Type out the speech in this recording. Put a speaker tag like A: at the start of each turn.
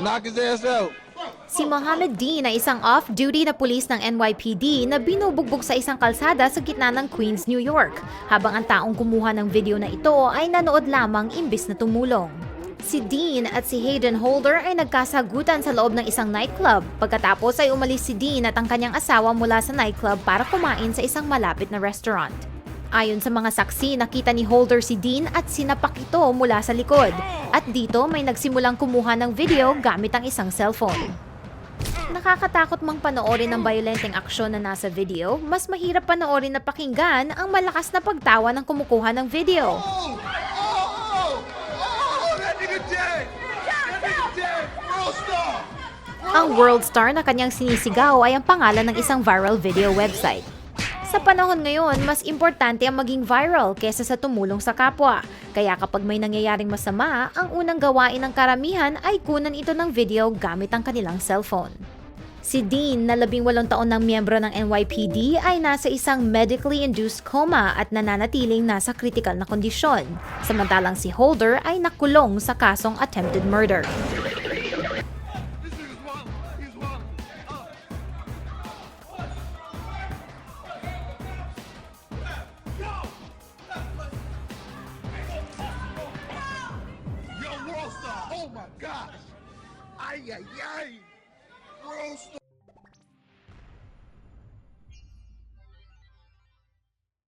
A: Knock his ass out.
B: Si Mohammed Dean ay isang off-duty na pulis ng NYPD na binubugbog sa isang kalsada sa gitna ng Queens, New York, habang ang taong kumuha ng video na ito ay nanood lamang imbis na tumulong. Si Dean at si Hayden Holder ay nagkasagutan sa loob ng isang nightclub. Pagkatapos ay umalis si Dean at ang kanyang asawa mula sa nightclub para kumain sa isang malapit na restaurant. Ayon sa mga saksi, nakita ni Holder si Dean at sinapak ito mula sa likod. At dito may nagsimulang kumuha ng video gamit ang isang cellphone. Nakakatakot mang panoorin ng violenteng aksyon na nasa video, mas mahirap panoorin na pakinggan ang malakas na pagtawa ng kumukuha ng video.
A: Oh! Oh! Oh!
B: Ang world star na kanyang sinisigaw ay ang pangalan ng isang viral video website. Sa panahon ngayon, mas importante ang maging viral kesa sa tumulong sa kapwa. Kaya kapag may nangyayaring masama, ang unang gawain ng karamihan ay kunan ito ng video gamit ang kanilang cellphone. Si Dean, na labing walong taon ng miyembro ng NYPD, ay nasa isang medically induced coma at nananatiling nasa critical na kondisyon. Samantalang si Holder ay nakulong sa kasong attempted murder.
A: Oh my gosh! Ay, ay, ay!